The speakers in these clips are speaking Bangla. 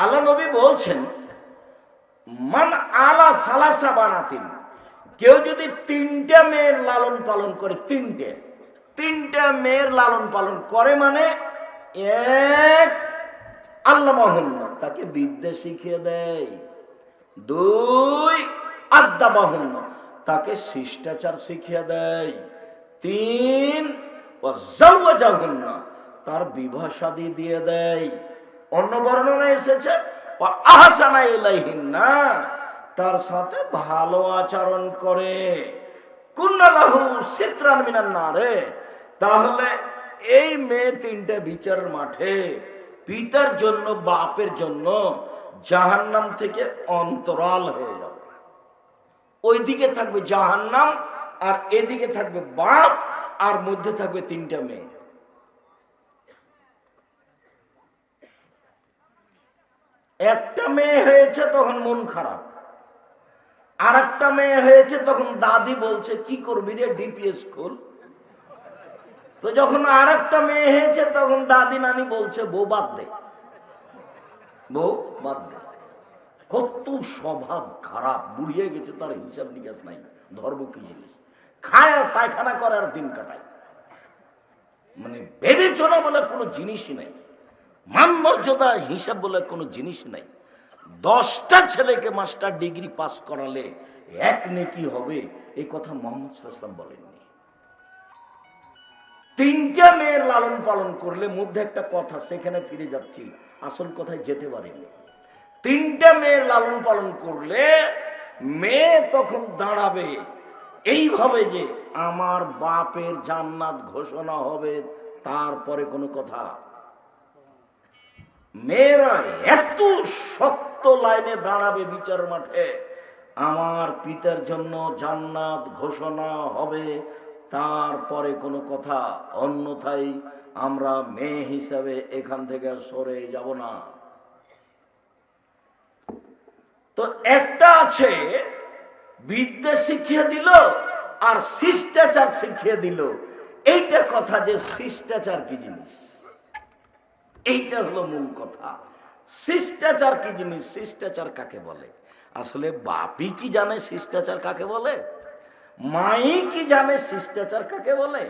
আল্লাহ নবী বলছেন, মান আলা সালাসা বানাতিন। কেউ যদি তিনটা মেয়ের লালন পালন করে, তিনটে, তিনটা মেয়ের লালন পালন করে মানে এক আল্লাহ মোহাম্মদ তাকে বিদ্যা শিখিয়ে দেয়। দুই আদ্যা বাহন্য তাকে শিষ্টাচার শিখিয়ে দেয়। তিন ও জন্য তার বিবাহ দিয়ে দেয়। অন্য বর্ণনা এসেছে আহসানা ইলাইহিন না তার সাথে ভালো আচরণ করে। কুন্নালাহু সিত্রান মিনান না রে তাহলে এই মেয়ে তিনটে বিচারের মাঠে, পিতার জন্য, বাপের জন্য জাহান্নাম থেকে অন্তরাল হয়ে যাবে। ওইদিকে থাকবে জাহান্নাম আর এদিকে থাকবে বাপ, আর মধ্যে থাকবে তিনটা মেয়ে। একটা মেয়ে হয়েছে তখন মন খারাপ। আর একটা মেয়ে হয়েছে তখন দাদি বলছে, কি করবি রে ডিপিএস খোল তো যখন আর একটা মেয়ে হয়েছে তখন দাদি নানি বলছে, বউ বাদ দে। বউ বাদ দে। কত স্বভাব খারাপ, বুড়িয়ে গেছে তার হিসাব নিকাশ নাই ধর্ম কি জিনিস? খায় আর পায়খানা করে আর দিন কাটায়। মানে বিবেচনা বলে কোনো জিনিসই নাই। মান মর্যাদা হিসাব বলে কোনো জিনিস নাই। দশটা ছেলেকে মাস্টার ডিগ্রি পাস করালে এক নেকি হবে, এই কথা মোহাম্মদ সাল্লাম বলেননি। তিনটা মেয়ের লালন পালন করলে মধ্যে একটা কথা, সেখানে ফিরে যাচ্ছি, আসল কথায় যেতে পারিনি। তিনটা মেয়ের লালন পালন করলে মেয়ে তখন দাঁড়াবে, এইভাবে যে আমার বাপের জান্নাত ঘোষণা হবে, তারপরে কোনো কথা। মেয়েরা এত শক্ত লাইনে দাঁড়াবে বিচার মাঠে। আমার পিতার জন্য জান্নাত ঘোষণা হবে, তারপরে কোনো কথা। অন্যথায় আমরা মেয়ে হিসাবে এখান থেকে সরে যাব না। তো একটা আছে, বিদ্যা শিখিয়ে দিল আর শিষ্টাচার শিখিয়ে দিল। এইটা কথা যে শিষ্টাচার কি জিনিস? এইটা হলো মূল কথা। শিষ্টাচার কি জিনিস? শিষ্টাচার কাকে বলে? আসলে বাপি কি জানে শিষ্টাচার কাকে বলে? মাই কি জানে শিষ্টাচার কাকে বলে?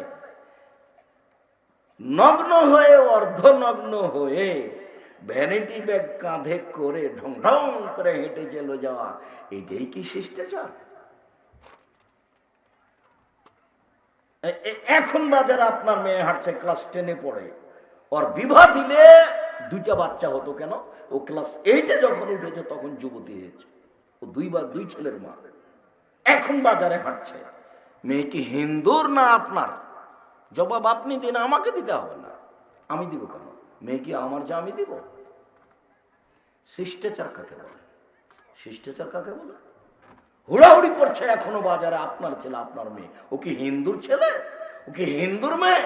নগ্ন হয়ে, অর্ধনগ্ন হয়ে ভ্যানিটি ব্যাগ কাঁধে করে, ঢং ঢং করে হেঁটে চলে যাওয়া, এটাই কি শিষ্টাচার? এখন বাজারে আপনার মেয়ে হাঁটছে ক্লাস টেনে পড়ে। ওর বিবাহ দিলে দুইটা বাচ্চা হতো কেন ও ক্লাস এইটে যখন উঠেছে তখন যুবতী হয়েছে ও দুইবার দুই ছেলের মা এখন বাজারে হাঁটছে মেয়ে কি হিন্দুর না আপনার জবাব আপনি দিন আমাকে দিতে হবে না আমি দিব কেন মেয়ে কি আমার যা আমি দিব শিষ্টাচার কাকে বলে শিষ্টাচার কাকে বলে হুড়াহুড়ি করছে এখনও বাজারে আপনার ছেলে আপনার মেয়ে ও কি হিন্দুর ছেলে? ও কি হিন্দুর মেয়ে?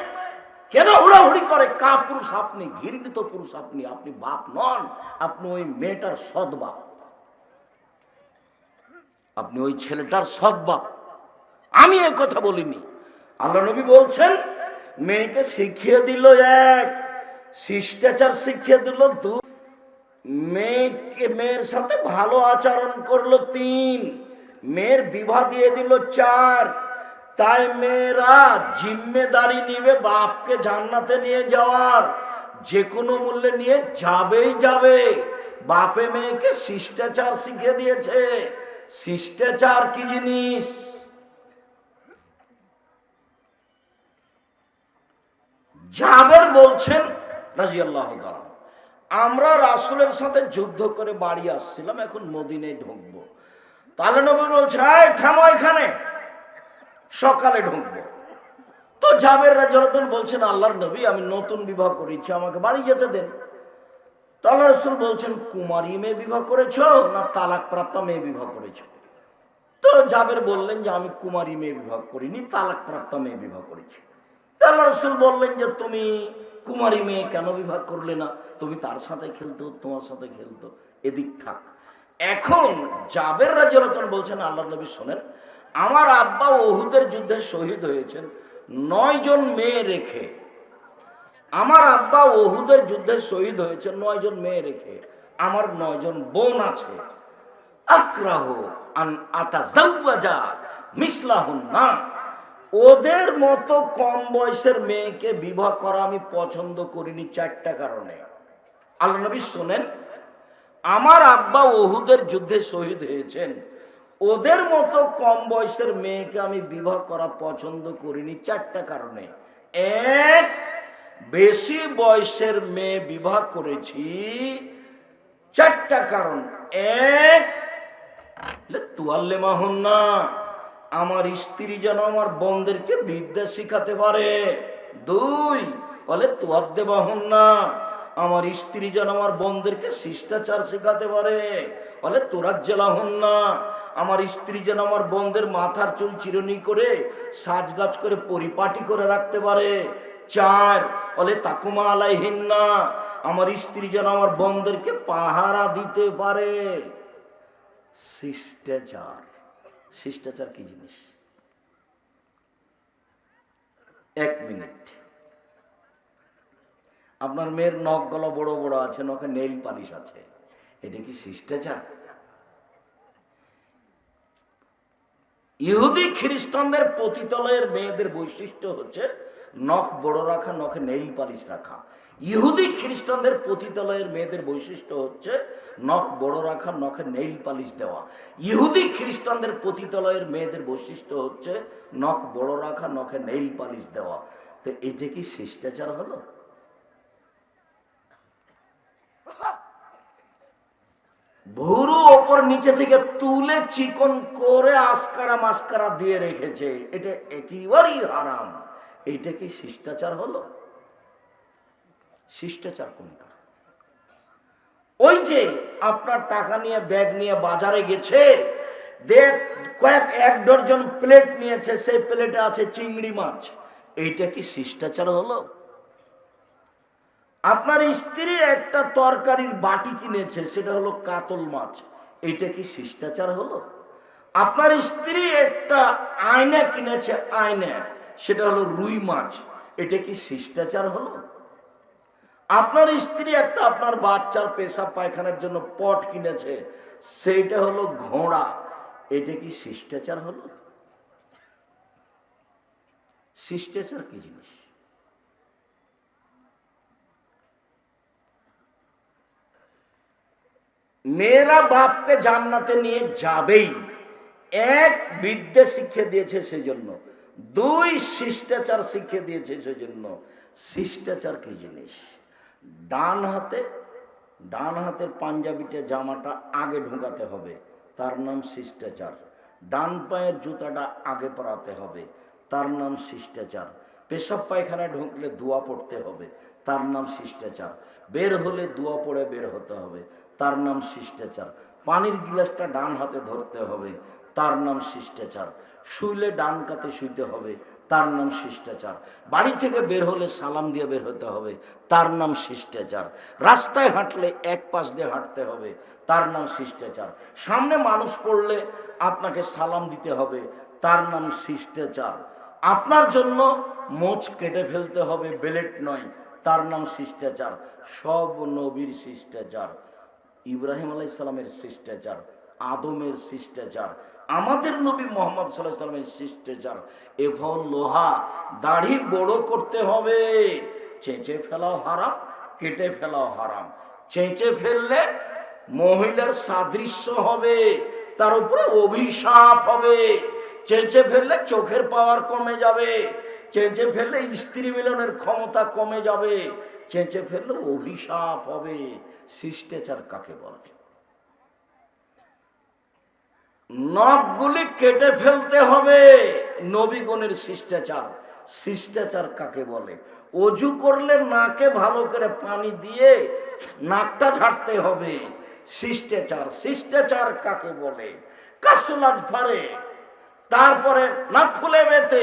কেন হুড়াহুড়ি করে? কা পুরুষ আপনি? ঘৃণিত পুরুষ আপনি? আপনি বাপ নন, আপনি ওই মেয়েটার সৎ বাপ। আপনি ওই ছেলেটার সৎ বাপ। আমি এই কথা বলিনি। আল্লাহ নবী বলছেন, মেয়েকে শিখিয়ে দিল এক, শিষ্টাচার শিখিয়ে দিল দুই মেয়েকে, মেয়ের সাথে ভালো আচরণ করল তিন, মেয়ের বিবাহ দিয়ে দিল চার তাই মেয়েরা জিম্মেদারি নিবে বাপকে জান্নাতে নিয়ে যাওয়ার। যে কোনো মূল্যে নিয়ে যাবেই যাবে। বাপে মেয়েকে শিষ্টাচার শিখিয়ে দিয়েছে। শিষ্টাচার কি জিনিস? জাবের বলছেন আমরা রাসুলের সাথে যুদ্ধ করে বাড়ি আসছিলাম এখন মদিনে ঢুকবো। তাহলে নবী বলছে "এই, থামো এখানে। সকালে ঢুকবো। তো জাবের রাজন বলছেন, আল্লাহর নবী, আমি নতুন বিবাহ করেছি, আমাকে বাড়ি যেতে দেন। তো আল্লাহ রসুল বলছেন, কুমারী মেয়ে বিবাহ করেছ না তালাক প্রাপ্তা মেয়ে বিবাহ করেছ? তো জাবের বললেন যে, আমি কুমারী মেয়ে বিবাহ করিনি তালাক প্রাপ্তা মেয়ে বিবাহ করেছি। আল্লাহ রসুল বললেন যে, তুমি কুমারী মেয়ে কেন বিবাহ করলে না? তুমি তার সাথে খেলতো, তোমার সাথে খেলতো, এদিক থাক। এখন জাবের রাজন বলছেন আল্লাহ নবী শোনেন আমার আব্বা ওহুদের যুদ্ধে শহীদ হয়েছেন। নয় জন মেয়ে রেখে। আমার আব্বা ওহুদের যুদ্ধে শহীদ হয়েছে নয় জন মেয়ে রেখে। আমার নয়জন বোন আছে। আক্রাহ না ওদের মতো কম বয়সের মেয়েকে বিবাহ করা আমি পছন্দ করিনি চারটা কারণে। আল্লাহ নবী শোনেন, আমার আব্বা ওহুদের যুদ্ধে শহীদ হয়েছেন। ওদের মতো কম বয়সের মেয়েকে আমি বিবাহ করা পছন্দ করিনি চারটা কারণে। এক, বেশি বয়সের মেয়ে বিবাহ করেছি চারটা কারণ। এক তুয়াল্লে মাহুন না, আমার স্ত্রী যেন আমার বোনদেরকে বিদ্যা শিখাতে পারে। দুই, বলে তুয়াদ্দে বাহন না, আমার স্ত্রী যেন আমার বোনদেরকে শিষ্টাচার শেখাতে পারে। বলে তোরার জেলাহন না আমার স্ত্রী যেন আমার বোনদের মাথার চুল চিরনি করে সাজগাজ করে পরিপাটি করে রাখতে পারে। চার, বলে, তাকুমা আলাইহিন না আমার স্ত্রী যেন আমার বোনদেরকে পাহারা দিতে পারে। শিষ্টাচার। শিষ্টাচার কি জিনিস? এক মিনিট। আপনার মেয়ের নখ গলা বড় বড় আছে, নখে নেইল পালিশ আছে। এটা কি শিষ্টাচার? ইহুদি খ্রিস্টানদের পতিতলয়ের মেয়েদের বৈশিষ্ট্য হচ্ছে নখ বড় রাখা, নখে নেইল পালিশ রাখা। ইহুদি খ্রিস্টানদের পতিতলয়ের মেয়েদের বৈশিষ্ট্য হচ্ছে নখ বড় রাখা, নখে নেইল পালিশ দেওয়া। ইহুদি খ্রিস্টানদের পতিতলয়ের মেয়েদের বৈশিষ্ট্য হচ্ছে নখ বড় রাখা, নখে নেইল পালিশ দেওয়া। তো এটা কি শিষ্টাচার হলো? ভুরু ওপর নিচে থেকে তুলে চিকন করে আসকারা মাস্কারা দিয়ে রেখেছে। এটা একেবারেই হারাম। এইটা কি শিষ্টাচার হলো? শিষ্টাচার কোনটা? ওই যে আপনার টাকা নিয়ে, ব্যাগ নিয়ে বাজারে গেছে কয়েক, এক ডজন প্লেট নিয়েছে, সেই প্লেটে আছে চিংড়ি মাছ। এইটা কি শিষ্টাচার হলো? আপনার স্ত্রী একটা তরকারির বাটি কিনেছে, সেটা হলো কাতল মাছ। এটা কি শিষ্টাচার হলো? আপনার স্ত্রী একটা আয়না কিনেছে, আয়না, সেটা হলো রুই মাছ। এটা কি শিষ্টাচার হলো? আপনার স্ত্রী একটা আপনার বাচ্চার পেশাব পায়খানার জন্য পট কিনেছে, সেইটা হলো ঘোড়া। এটা কি শিষ্টাচার হলো? শিষ্টাচার কি জিনিস? মেয়েরা বাপকে জান্নাতে নিয়ে যাবেই। এক বিদ্যে শিক্ষা দিয়েছে সেই জন্য দুই শিষ্টাচার শিক্ষা দিয়েছে সেই জন্য শিষ্টাচার কি জিনিস? ডান হাতে, ডান হাতের পাঞ্জাবিটা, জামাটা আগে ঢোকাতে হবে, তার নাম শিষ্টাচার। ডান পায়ের জুতাটা আগে পরাতে হবে, তার নাম শিষ্টাচার। পেশাব পায়খানায় ঢুকলে দোয়া পড়তে হবে, তার নাম শিষ্টাচার। বের হলে দোয়া পড়ে বের হতে হবে। তার নাম শিষ্টাচার। পানির গিলাসটা ডান হাতে ধরতে হবে, তার নাম শিষ্টাচার। শুইলে ডান কাতে শুইতে হবে, তার নাম শিষ্টাচার। বাড়ি থেকে বের হলে সালাম দিয়ে বের হতে হবে, তার নাম শিষ্টাচার। রাস্তায় হাঁটলে এক পাশ দিয়ে হাঁটতে হবে, তার নাম শিষ্টাচার। সামনে মানুষ পড়লে আপনাকে সালাম দিতে হবে, তার নাম শিষ্টাচার। আপনার জন্য মোচ কেটে ফেলতে হবে বেলেট নয়, তার নাম শিষ্টাচার। সব নবীর শিষ্টাচার। ইব্রাহিম আলাইসালামের শিষ্টাচার, আদমের শিষ্টাচার, আমাদের নবী মোহাম্মদ সাল্লাহ সাল্লামের শিষ্টাচার এফল লোহা দাড়ি বড় করতে হবে। চেঁচে ফেলাও হারাম, কেটে ফেলাও হারাম। চেঁচে ফেললে মহিলার সাদৃশ্য হবে, তার উপরে অভিশাপ হবে। চেঁচে ফেললে চোখের পাওয়ার কমে যাবে, চেঁচে ফেললে স্ত্রী মিলনের ক্ষমতা কমে যাবে। চেঁচে ফেললে অভিশাপ হবে, শিষ্টাচার কাকে বলে? নখগুলি কেটে ফেলতে হবে, নবীগণের শিষ্টাচার। শিষ্টাচার কাকে বলে? অজু করলে নাকে ভালো করে পানি দিয়ে নাকটা ঝাড়তে হবে। শিষ্টাচার শিষ্টাচার কাকে বলে? কাসলাজ ফারে, তারপরে নাক ফুলে বেতে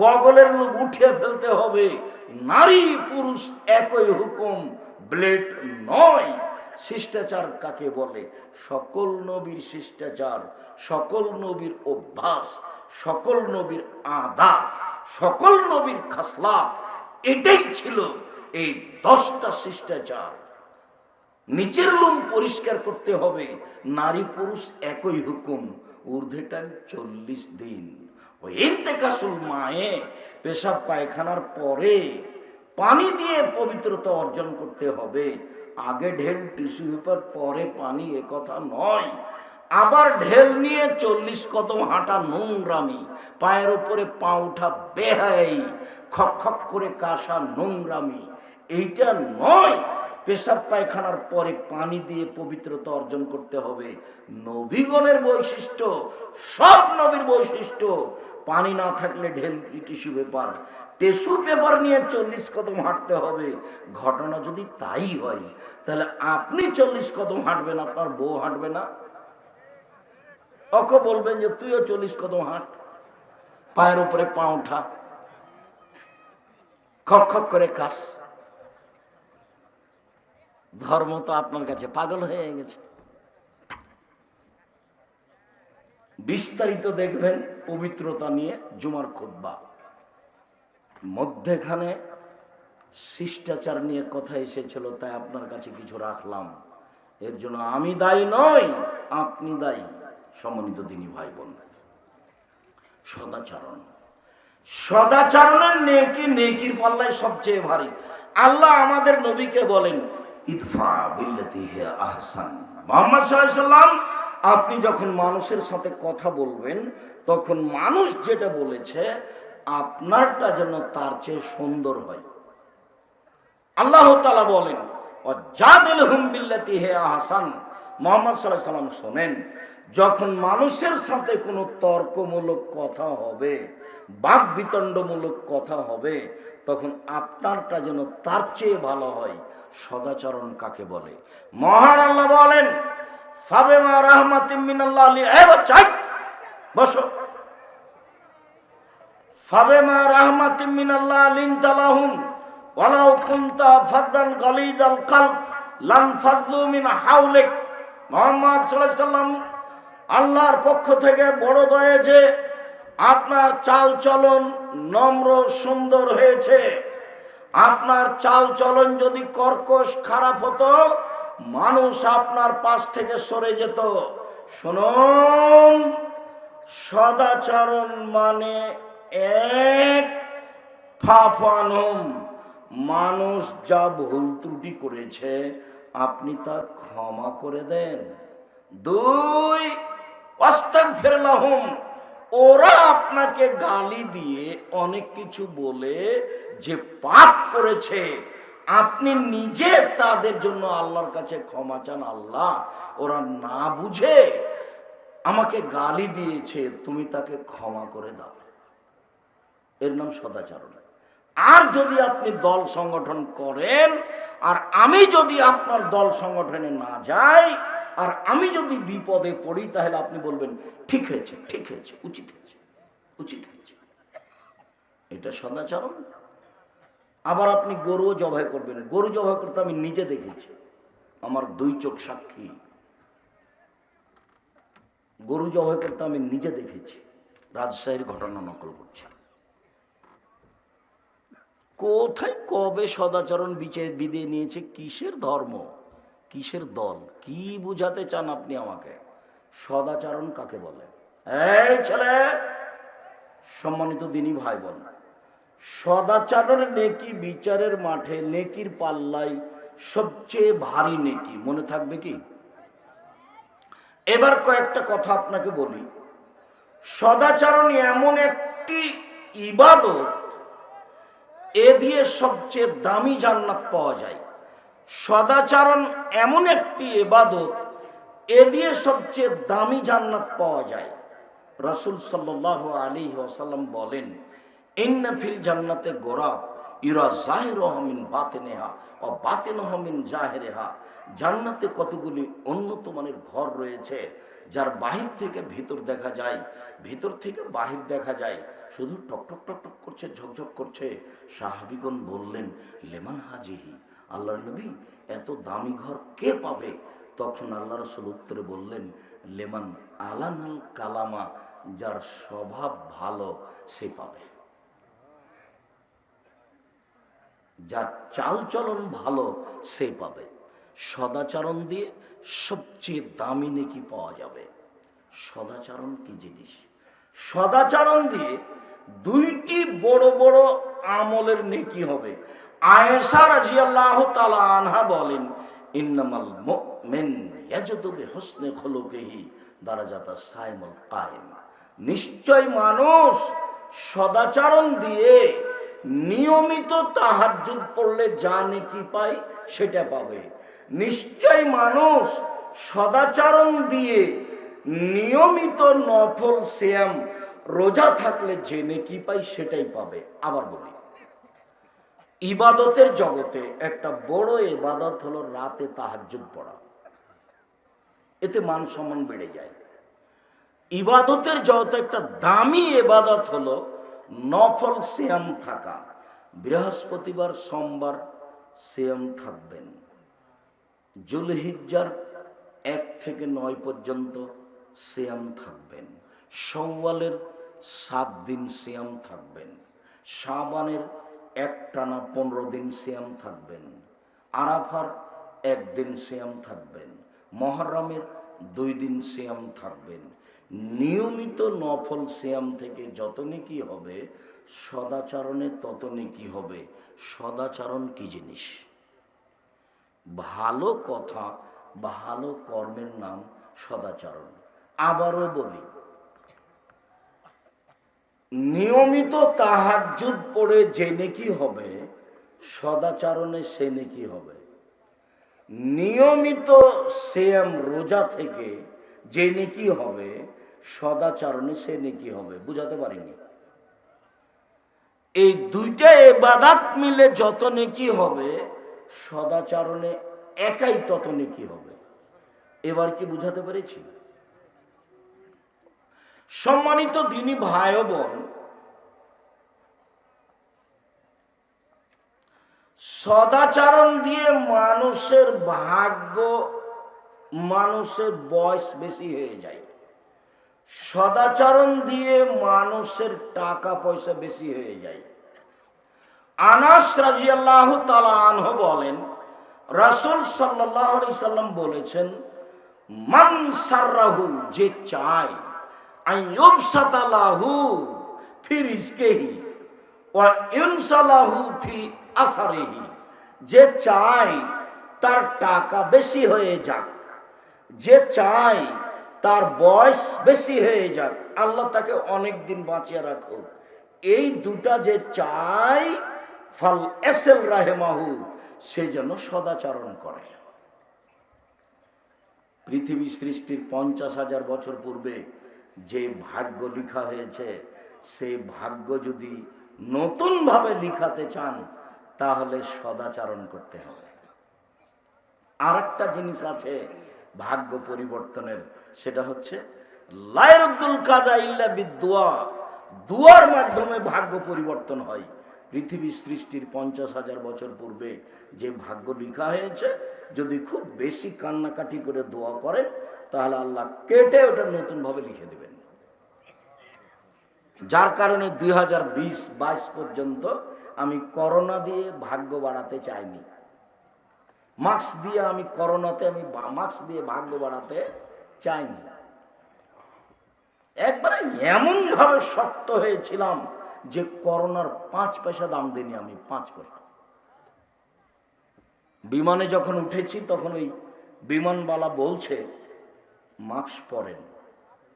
বগলের লোক উঠিয়ে ফেলতে হবে। নারী পুরুষ একই হুকুম, ব্লেড নয়। শিষ্টাচার কাকে বলে? সকল নবীর শিষ্টাচার, সকল নবীর অভ্যাস, সকল নবীর আদাত, সকল নবীর খাসলাত, এটাই ছিল এই দশটা শিষ্টাচার। নিচের লোম পরিষ্কার করতে হবে। নারী পুরুষ একই হুকুম ঊর্ধ্বে টাইম চল্লিশ দিন। ওই মায়ে পেশাব পায়খানার পরে পানি দিয়ে পবিত্রতা অর্জন করতে হবে। আগে ঢেল টিস্যু পেপার, পরে পানি এ কথা নয়। আবার ঢেল নিয়ে চল্লিশ কদম হাঁটা নোংরামি, পায়ের উপরে পা উঠা বেহাই, খক খক করে কাশা নোংরামি, এইটা নয়। পেশাব পায়খানার পরে পানি দিয়ে পবিত্রতা অর্জন করতে হবে। নবীগণের বৈশিষ্ট্য, সব নবীর বৈশিষ্ট্য পানি না থাকলে ঢেল টিস্যু পেপার টিস্যু পেপার নিয়ে চল্লিশ কদম হাঁটতে হবে। ঘটনা যদি তাই হয়, তাহলে আপনি চল্লিশ কদম হাঁটবেন, আপনার বউ হাঁটবে না। অক বলবেন যে, তুইও চল্লিশ কদম হাঁট, পায়ের উপরে পা উঠা, খক খক করে কাশ। ধর্ম তো আপনার কাছে, পাগল হয়ে গেছে। বিস্তারিত দেখবেন। পবিত্রতা নিয়ে জুমার খুদ্া মধ্যেখানে শিষ্টাচার নিয়ে কথা এসেছিল, তাই আপনার কাছে কিছু রাখলাম। এর জন্য আমি দায়ী নই, আপনি দায়ী, সম্মানিত দিনী ভাই বোন সদাচরণ। সদাচরণের নেকি, নেকির পাল্লায় সবচেয়ে ভারী। আল্লাহ আমাদের নবীকে বলেন ইতফা বিল্লাতি হে আহসান। মোহাম্মদ সাল্লাম আপনি যখন মানুষের সাথে কথা বলবেন তখন মানুষ যেটা বলেছে, আপনারটা যেন তার চেয়ে সুন্দর হয়। আল্লাহ বলেন মোহাম্মদ সাল্লাহ সাল্লাম শোনেন, যখন মানুষের সাথে কোনো তর্কমূলক কথা হবে বাক বিতণ্ডমূলক কথা হবে, তখন আপনারটা যেন তার চেয়ে ভালো হয়। সদাচরণ কাকে বলে? মহান আল্লাহ বলেন, ফাবেমা রাহমাতিম মিনাল্লাহ আলী এ বাচ্চাই বসো। ফাবেমা রাহমাতিম মিনাল্লাহ আলিন তালাহুম ওয়ালাউ কুনতা ফাদ্দান গালিদাল কালব, লাম ফাদলু মিন হাওলিক। মুহাম্মদ সাল্লাল্লাহু সাল্লাম আল্লাহর পক্ষ থেকে বড় দয়ে যে আপনার চাল চলন নম্র সুন্দর হয়েছে। আপনার চাল চলন যদি কর্কশ খারাপ হতো, মানুষ আপনার পাশ থেকে সরে যেত। শুনুন। সদাচরণ মানে এক ফাফানম। মানুষ যা ভুল ত্রুটি করেছে, আপনি তা ক্ষমা করে দেন। দুই ওরা আপনাকে গালি দিয়ে অনেক কিছু বলে যে পাপ করেছে। আপনি নিজে তাদের জন্য আল্লাহর কাছে ক্ষমা চান, আল্লাহ ওরা না বুঝে। আমাকে গালি দিয়েছে, তুমি তাকে ক্ষমা করে দাও। এর নাম সদাচরণ। আর যদি আপনি দল সংগঠন করেন, আর আমি যদি আপনার দল সংগঠনে না যাই, আর আমি যদি বিপদে পড়ি, তাহলে আপনি বলবেন, ঠিক হয়েছে ঠিক হয়েছে, উচিত হয়েছে উচিত হয়েছে। এটা সদাচরণ। আবার আপনি গরুও জবাই করবেন। গরু জবাই করতে আমি নিজে দেখেছি। আমার দুই চোখ সাক্ষী। গরু জবাই করতে আমি নিজে দেখেছি। রাজশাহীর ঘটনা নকল করছি। কোথায়, কবে সদাচরণ বিচে বিদে নিয়েছে, কিসের ধর্ম, কিসের দল, কি বুঝাতে চান আপনি আমাকে? সদাচরণ কাকে বলে? এই ছেলে, সম্মানিত দিনী ভাই বোন সদাচারের নেকি বিচারের মাঠে, নেকির পাল্লাই সবচেয়ে ভারী নেকি, মনে থাকবে কি? এবার কয়েকটা কথা আপনাকে বলি। সদাচরণ এমন একটি ইবাদত এ দিয়ে সবচেয়ে দামি জান্নাত পাওয়া যায়। সদাচরণ এমন একটি এবাদত এ দিয়ে সবচেয়ে দামি জান্নাত পাওয়া যায়। রসুল সাল্লাহ আলী ওসাল্লাম বলেন ইন্নফিল জান্নাতে গোরা ইরা জাহের হমিন বাতেনেহা ও বাতেন হমিন জাহেরেহা। জান্নাতে কতগুলি উন্নত মানের ঘর রয়েছে, যার বাহির থেকে ভিতর দেখা যায়। ভিতর থেকে বাহির দেখা যায়। শুধু টক টক টক টক করছে, ঝকঝক করছে। সাহাবিগণ বললেন, লেমান হাজিহি আল্লাহ নবী, এত দামি ঘর কে পাবে? তখন আল্লাহ রসুল উত্তরে বললেন, লেমান আলানাল কালামা, যার স্বভাব ভালো, সে পাবে। যার চালচলন ভালো, সে পাবে। সদাচরণ দিয়ে সবচেয়ে দামি নেকি পাওয়া যাবে। সদাচরণ কি জিনিস? সদাচরণ দিয়ে দুইটি বড় বড় আমলের নেকি হবে। আয়েশা রাজিয়াল্লাহ তালা আনহা বলেন, ইন্নামাল মুমিন ইয়াজদু বিহুসনি খুলুকিহি দারাজাতা সাইমুল কায়েম। নিশ্চয় মানুষ সদাচরণ দিয়ে নিয়মিত তাহাজ্জুদ পড়লে যা নেকি পায় সেটা পাবে। নিশ্চয় মানুষ সদাচরণ দিয়ে নিয়মিত নফল শ্যাম রোজা থাকলে জেনে নেকি পাই সেটাই পাবে। আবার বলি, ইবাদতের জগতে একটা বড় ইবাদত হলো রাতে তাহাজ্জুদ পড়া। এতে মান সম্মান বেড়ে যায়। ইবাদতের জগতে একটা দামি এবাদত হলো নফল সিয়াম থাকা। বৃহস্পতিবার, সোমবার সিয়াম থাকবেন। জুলহিজ্জার এক থেকে নয় পর্যন্ত সিয়াম থাকবেন। সওয়ালের সাত দিন সিয়াম থাকবেন। শাবানের এক টানা পনেরো দিন সিয়াম থাকবেন। আরাফার একদিন সিয়াম থাকবেন। মহরমের দুই দিন সিয়াম থাকবেন। নিয়মিত নফল সিয়াম থেকে যত নেকি হবে, সদাচরণে তত নেকি হবে। সদাচরণ কি জিনিস? ভালো কথা, ভালো কর্মের নাম সদাচরণ। আবারও বলি, নিয়মিত তাহাজ্জুদ পড়ে যে নেকি হবে, সদাচরণে সে নেকি হবে? নিয়মিত সেম রোজা থেকে যে নেকি হবে, সদাচরণে সে নেকি হবে, বুঝাতে পারিনি। এই দুইটা এবাদাত মিলে যত নেকি হবে সদাচরণে একাই তত নেকি হবে? এবার কি বুঝাতে পেরেছি? সম্মানিত দিনী ভাই বোন, সদাচরণ দিয়ে মানুষের ভাগ্য, মানুষের বয়স বেশি হয়ে যায়। সদাচরণ দিয়ে মানুষের টাকা পয়সা বেশি হয়ে যায়। আনাস রাজিয়াল্লাহ তালা আনহ বলেন, রাসুল সাল্লাহ আলি সাল্লাম বলেছেন, মান সার্রাহু, যে চায় আইয়ুবসাতালাহু ফি রিজকিহি ওয়া ইনসালাহু ফি আসারিহি। যে চায়, তার টাকা বেশি হয়ে যাক। যে চায়, তার বয়স বেশি হয়ে যাক। আল্লাহ তাকে অনেক দিন বাঁচিয়ে রাখুক। এই দুটা যে চাই ফাল এসেল রাহেমাহু, সে যেন সদাচরণ করে। পৃথিবী সৃষ্টির পঞ্চাশ হাজার বছর পূর্বে যে ভাগ্য লিখা হয়েছে সেই ভাগ্য যদি নতুনভাবে লিখাতে চান, তাহলে সদাচরণ করতে হবে। আর একটা জিনিস আছে ভাগ্য পরিবর্তনের, সেটা হচ্ছে লায়রুদ্দুল কাজা ইল্লা বিদুয়া দুয়ার মাধ্যমে ভাগ্য পরিবর্তন হয়। পৃথিবী সৃষ্টির পঞ্চাশ হাজার বছর পূর্বে যে ভাগ্য লিখা হয়েছে, যদি খুব বেশি কান্নাকাটি করে দোয়া করেন, তাহলে আল্লাহ কেটে ওটা নতুনভাবে লিখে দেবেন। যার কারণে দুই হাজার বিশ বাইশ পর্যন্ত আমি করোনা দিয়ে ভাগ্য বাড়াতে চাইনি। মাস্ক দিয়ে আমি করোনাতে আমি মাস্ক দিয়ে ভাগ্য বাড়াতে চাইনি। একবারে এমন ভাবে শক্ত হয়েছিলাম যে করোনার পাঁচ পয়সা দাম দিইনি আমি, পাঁচ পয়সা। বিমানে যখন উঠেছি, তখন ওই বিমানবালা বলছে, মাস্ক পরেন।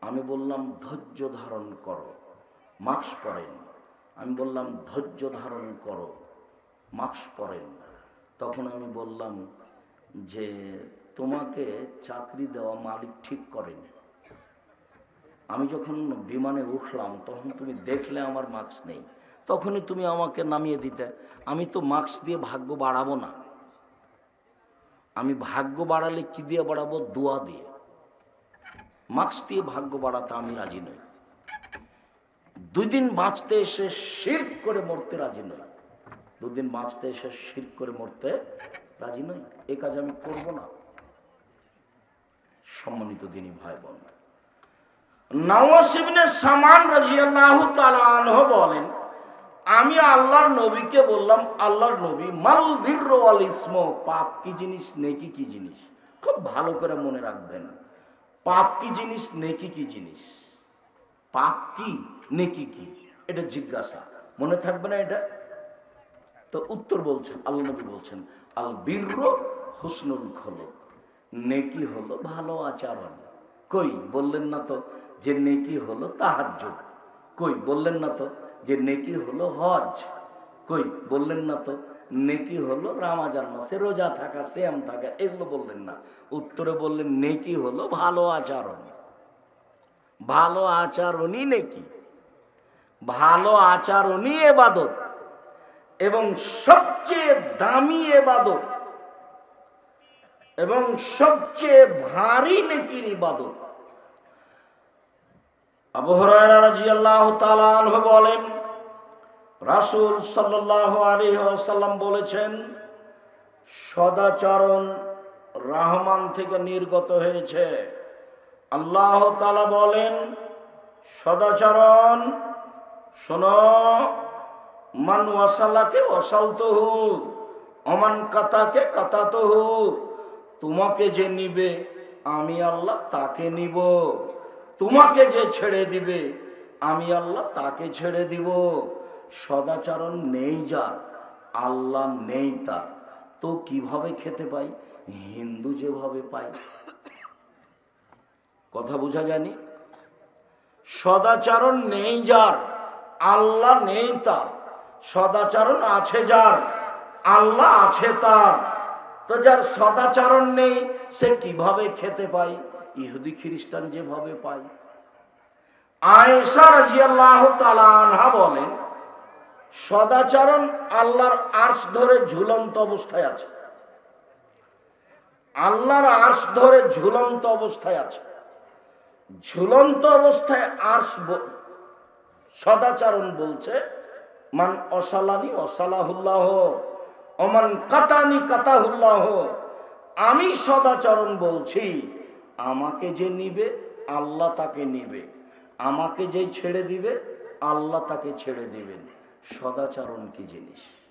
আমি বললাম, ধৈর্য ধারণ করো, মাস্ক পরেন। আমি বললাম, ধৈর্য ধারণ করো, মাস্ক পরেন। তখন আমি বললাম যে, তোমাকে চাকরি দেওয়া মালিক ঠিক করেনি। আমি যখন বিমানে উঠলাম, তখন তুমি দেখলে আমার মাস্ক নেই। তখনই তুমি আমাকে নামিয়ে দিতে। আমি তো মাস্ক দিয়ে ভাগ্য বাড়াবো না। আমি ভাগ্য বাড়ালে কি দিয়ে বাড়াবো? দোয়া দিয়ে। মাস্ক দিয়ে ভাগ্য বাড়াতে আমি রাজি নই। দুই দিন বাঁচতে এসে শির করে মরতে রাজি নই। দুদিন বাঁচতে এসে শির করে মরতে রাজি নই। এ কাজ আমি করব না। সম্মানিত দিনী ভাই বোন নওয়াসিবনে সামান রাজিয়াল্লাহু তাআলা আনহু বলেন, আমি আল্লাহর নবীকে বললাম, আল্লাহর নবী, মাল বীর আল ইসম, পাপ কি জিনিস, নেকি কি জিনিস? খুব ভালো করে মনে রাখবেন, পাপ কি জিনিস, নেকি কি জিনিস? পাপ কি, নেকি কি? এটা জিজ্ঞাসা। মনে থাকবে না এটা? তো উত্তর বলছেন আল্লাহ নবী বলছেন, আল বীর হুসনুল খলক, নেকি হলো ভালো আচরণ। কই? বললেন না তো। যে নেকি হলো তাহাজ্জুদ। কই, বললেন না তো? যে নেকি হলো হজ। কই, বললেন না তো? নেকি হলো রামাজান মাসে রোজা থাকা শ্যাম থাকা, এগুলো বললেন না। উত্তরে বললেন, নেকি হলো ভালো আচরণ ভালো আচরণই নেকি। ভালো আচরণই এবাদত। এবং সবচেয়ে দামি এবাদত। এবং সবচেয়ে ভারী নেকির ইবাদত। আবু তাআলা আনহু বলেন, রাসূল সাল্লাল্লাহু আলাইহি ওয়াসাল্লাম বলেছেন, সদাচরণ রহমান থেকে নির্গত হয়েছে। আল্লাহ তাআলা বলেন, সদাচরণ, শোনো, মান ওয়াসালাকে ওয়াসালতহু অমান কাতাকে কাতাতহু, তোমাকে যে নিবে, আমি আল্লাহ তাকে নিব। তোমাকে যে ছেড়ে দিবে, আমি আল্লাহ তাকে ছেড়ে দিব। সদাচরণ নেই যার, আল্লাহ নেই তার। তো কীভাবে খেতে পাই? হিন্দু যেভাবে পাই কথা বোঝা জানি সদাচরণ নেই যার, আল্লাহ নেই তার। সদাচরণ আছে যার, আল্লাহ আছে তার। তো যার সদাচরণ নেই, সে কীভাবে খেতে পায়? ইহুদি খ্রিস্টান যেভাবে পায়। আয়েশা রাজিয়াল্লাহ তালানহা বলেন, সদাচরণ আল্লাহর আর্শ ধরে ঝুলন্ত অবস্থায় আছে। আল্লাহর আর্শ ধরে ঝুলন্ত অবস্থায় আছে। ঝুলন্ত অবস্থায় আর্শ সদাচরণ বলছে, মান অসালানি অসালাহুল্লাহ অমান কাতানি কাতাহুল্লাহ, আমি সদাচরণ বলছি আমাকে যে নিবে, আল্লাহ তাকে নিবে। আমাকে যে ছেড়ে দিবে, আল্লাহ তাকে ছেড়ে দিবেন। সদাচরণ কি জিনিস?